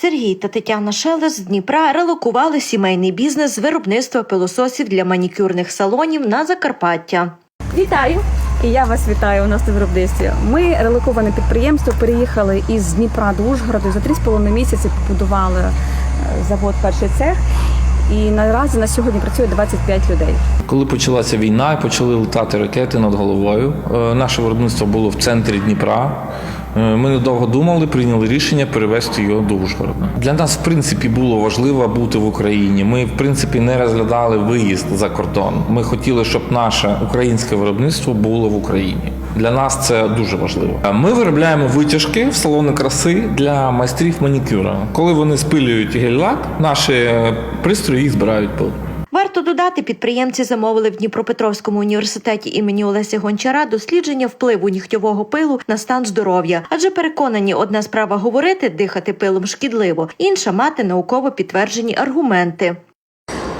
Сергій та Тетяна Шелес з Дніпра релокували сімейний бізнес з виробництва пилососів для манікюрних салонів на Закарпаття. Вітаю! І я вас вітаю у нас на виробництві. Ми релоковане підприємство переїхали із Дніпра до Ужгороду. За 3,5 місяці побудували е, завод перший цех. І наразі на сьогодні працює 25 людей. Коли почалася війна почали летати ракети над головою, е, наше виробництво було в центрі Дніпра. Е, Ми недовго думали, прийняли рішення перевести його до Ужгорода. Для нас, в принципі, було важливо бути в Україні. Ми, в принципі, не розглядали виїзд за кордон. Ми хотіли, щоб наше українське виробництво було в Україні. Для нас це дуже важливо. Е, Ми виробляємо витяжки в салони краси для майстрів манікюра. Коли вони спилюють гель-лак, наші е, пристрої їх збирають пил. Додати, підприємці замовили в Дніпропетровському університеті імені Олеся Гончара дослідження впливу нігтьового пилу на стан здоров'я, адже переконані, одна справа говорити, дихати пилом шкідливо, інша мати науково підтверджені аргументи.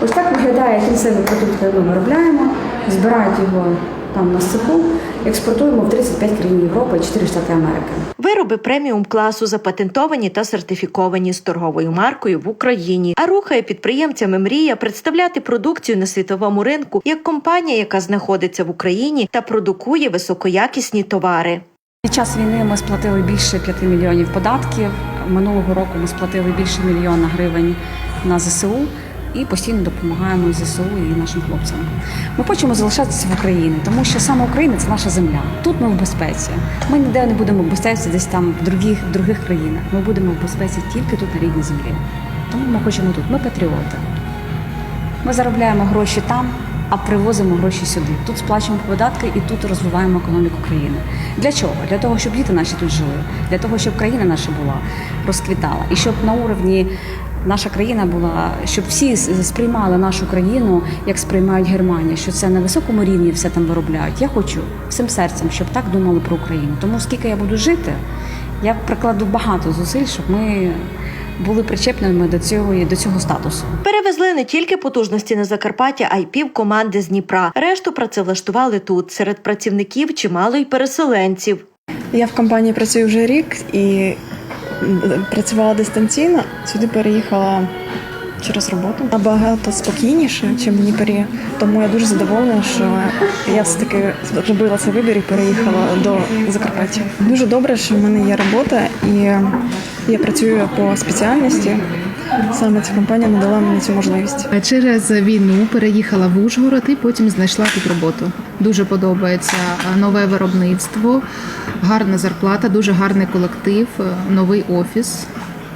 Ось так виглядає кінцевий продукт, який ми виробляємо, збирають його там на цеху, експортуємо в 35 країн Європи і 4 штати Америки. Вироби преміум класу запатентовані та сертифіковані з торговою маркою в Україні. А рухає підприємцями мрія представляти продукцію на світовому ринку як компанія, яка знаходиться в Україні та продукує високоякісні товари. Під час війни ми сплатили більше 5 мільйонів податків. Минулого року ми сплатили більше мільйона гривень на ЗСУ і постійно допомагаємо ЗСУ і нашим хлопцям. Ми хочемо залишатися в Україні, тому що саме Україна це наша земля. Тут ми в безпеці. Ми ніде не будемо в безпеці десь там в других, в других країнах. Ми будемо в безпеці тільки тут на рідній землі. Тому ми хочемо тут. Ми патріоти. Ми заробляємо гроші там, а привозимо гроші сюди. Тут сплачуємо податки і тут розвиваємо економіку країни. Для чого? Для того, щоб діти наші тут жили, для того, щоб країна наша була розквітала, і щоб на уровні наша країна була, щоб всі сприймали нашу країну, як сприймають Германію, що це на високому рівні все там виробляють. Я хочу всім серцем, щоб так думали про Україну. Тому скільки я буду жити, я прикладу багато зусиль, щоб ми були причепними до цього до цього статусу. Перевезли не тільки потужності на Закарпаття, а й пів команди з Дніпра. Решту працевлаштували тут. Серед працівників чимало й переселенців. Я в компанії працюю вже рік і працювала дистанційно. Сюди переїхала через роботу. Набагато спокійніше, ніж в Дніпрі. Тому я дуже задоволена, що я все-таки зробила цей вибір і переїхала до Закарпаття. Дуже добре, що в мене є робота і я працюю по спеціальності. Саме ця компанія надала мені цю можливість. Через війну переїхала в Ужгород і потім знайшла тут роботу. Дуже подобається нове виробництво, гарна зарплата, дуже гарний колектив, е, новий офіс.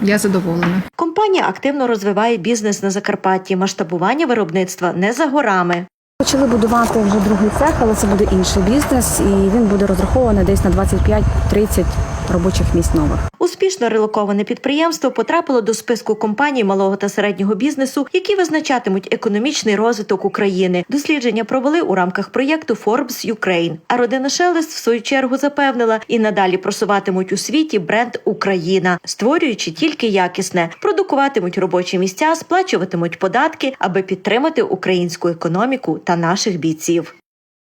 Я задоволена. Компанія активно розвиває бізнес на Закарпатті. Масштабування виробництва не за горами. Почали будувати вже другий цех, але це буде інший бізнес, і він буде розрахований десь на 25-30 робочих місць нових. Успішно релоковане підприємство потрапило до списку компаній малого та середнього бізнесу, які визначатимуть економічний розвиток України. Дослідження провели у рамках проєкту Forbes Ukraine. А родина Шелест в свою чергу запевнила і надалі просуватимуть у світі бренд Україна, створюючи тільки якісне, продукуватимуть робочі місця, сплачуватимуть податки, аби підтримати українську економіку та наших бійців.